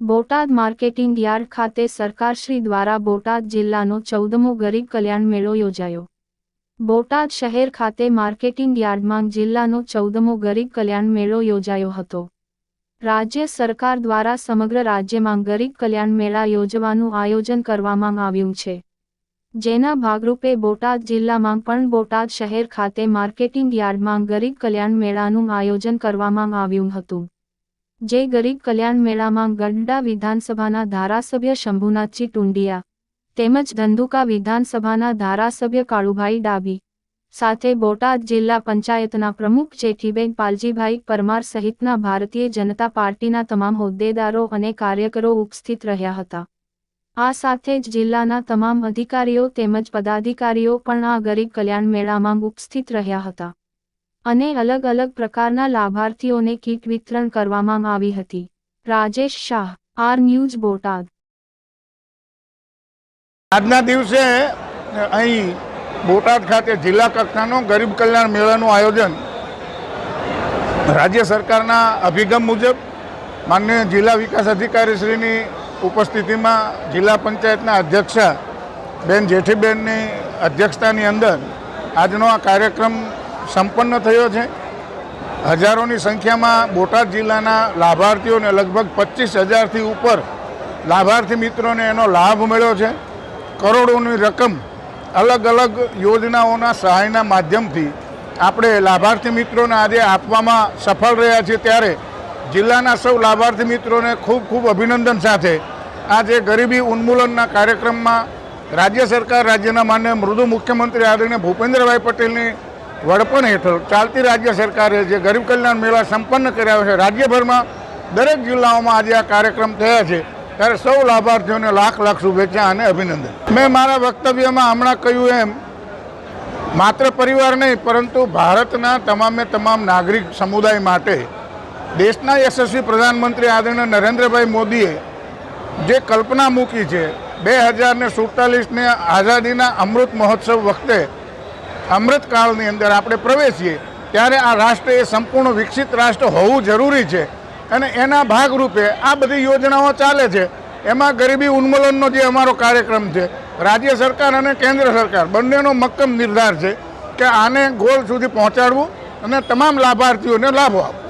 Botad marketing yard ખાતે સરકારશ્રી દ્વારા બોટાદ જિલ્લાનો ચૌદમો ગરીબ કલ્યાણ મેળો યોજાયો. બોટાદ શહેર ખાતે માર્કેટિંગ યાર્ડમાં જિલ્લાનો ચૌદમો ગરીબ કલ્યાણ મેળો યોજાયો હતો. રાજ્ય સરકાર દ્વારા સમગ્ર રાજ્યમાં ગરીબ કલ્યાણ મેળા યોજવાનું આયોજન કરવામાં આવ્યું છે. જેના ભાગરૂપે બોટાદ જિલ્લામાં પણ બોટાદ શહેર ખાતે માર્કેટિંગ યાર્ડમાં ગરીબ કલ્યાણ મેળાનું આયોજન કરવામાં આવ્યું હતું. જે ગરીબ કલ્યાણ મેળામાં ગંડા વિધાનસભાના ધારાસભ્ય શંભુનાથજી ટુંડિયા તેમજ ધંધુકા વિધાનસભાના ધારાસભ્ય કાળુભાઈ ડાબી સાથે બોટાદ જિલ્લા પંચાયતના પ્રમુખ જેઠીબેન પાલજીભાઈ પરમાર સહિતના ભારતીય જનતા પાર્ટીના તમામ હોદ્દેદારો અને કાર્યકરો ઉપસ્થિત રહ્યા હતા. આ સાથે જ જિલ્લાના તમામ અધિકારીઓ તેમજ પદાધિકારીઓ પણ આ ગરીબ કલ્યાણ મેળામાં ઉપસ્થિત રહ્યા હતા. અને અલગ અલગ પ્રકારના લાભાર્થીઓને કીટ વિતરણ કરવામાં આવી હતી. Rajesh Shah, R news, Botad. આજના દિવસે અહીં બોટાદ ખાતે જિલ્લા કક્ષાનો ગરીબ કલ્યાણ મેળાનું આયોજન રાજ્ય સરકારના અભિગમ મુજબ માન્ય જિલ્લા વિકાસ અધિકારીશ્રીની ઉપસ્થિતિમાં જિલ્લા પંચાયતના અધ્યક્ષા બેન જેઠીબેનની અધ્યક્ષતાની અંદર આજનો આ કાર્યક્રમ સંપન્ન થયો છે. હજારોની સંખ્યામાં બોટાદ જિલ્લાના લાભાર્થીઓને લગભગ પચીસ હજારથી ઉપર લાભાર્થી મિત્રોને એનો લાભ મળ્યો છે. કરોડોની રકમ અલગ અલગ યોજનાઓના સહાયના માધ્યમથી આપણે લાભાર્થી મિત્રોને આજે આપવામાં સફળ રહ્યા છીએ. ત્યારે જિલ્લાના સૌ લાભાર્થી મિત્રોને ખૂબ ખૂબ અભિનંદન સાથે આજે ગરીબી ઉન્મૂલનના કાર્યક્રમમાં રાજ્ય સરકાર, રાજ્યના માન્ય મૃદુ મુખ્યમંત્રી આદરણીય ભૂપેન્દ્રભાઈ પટેલની વડપણ હેઠળ ચાલતી રાજ્ય સરકારે જે ગરીબ કલ્યાણ મેળા સંપન્ન કર્યા છે, રાજ્યભરમાં દરેક જિલ્લાઓમાં આજે આ કાર્યક્રમ થયા છે, ત્યારે સૌ લાભાર્થીઓને લાખ લાખ શુભેચ્છા અને અભિનંદન. મેં મારા વક્તવ્યમાં હમણાં કહ્યું એમ, માત્ર પરિવાર નહીં, પરંતુ ભારતના તમામે તમામ નાગરિક સમુદાય માટે દેશના યશસ્વી પ્રધાનમંત્રી આદરણીય નરેન્દ્રભાઈ મોદીએ જે કલ્પના મૂકી છે, બે હજાર ને સુડતાલીસને આઝાદીના અમૃત મહોત્સવ વખતે અમૃતકાળની અંદર આપણે પ્રવેશીએ, ત્યારે આ રાષ્ટ્ર એ સંપૂર્ણ વિકસિત રાષ્ટ્ર હોવું જરૂરી છે. અને એના ભાગરૂપે આ બધી યોજનાઓ ચાલે છે. એમાં ગરીબી ઉન્મૂલનનો જે અમારો કાર્યક્રમ છે, રાજ્ય સરકાર અને કેન્દ્ર સરકાર બંનેનો મક્કમ નિર્ધાર છે કે આને ગોલ સુધી પહોંચાડવું અને તમામ લાભાર્થીઓને લાભો આપવો.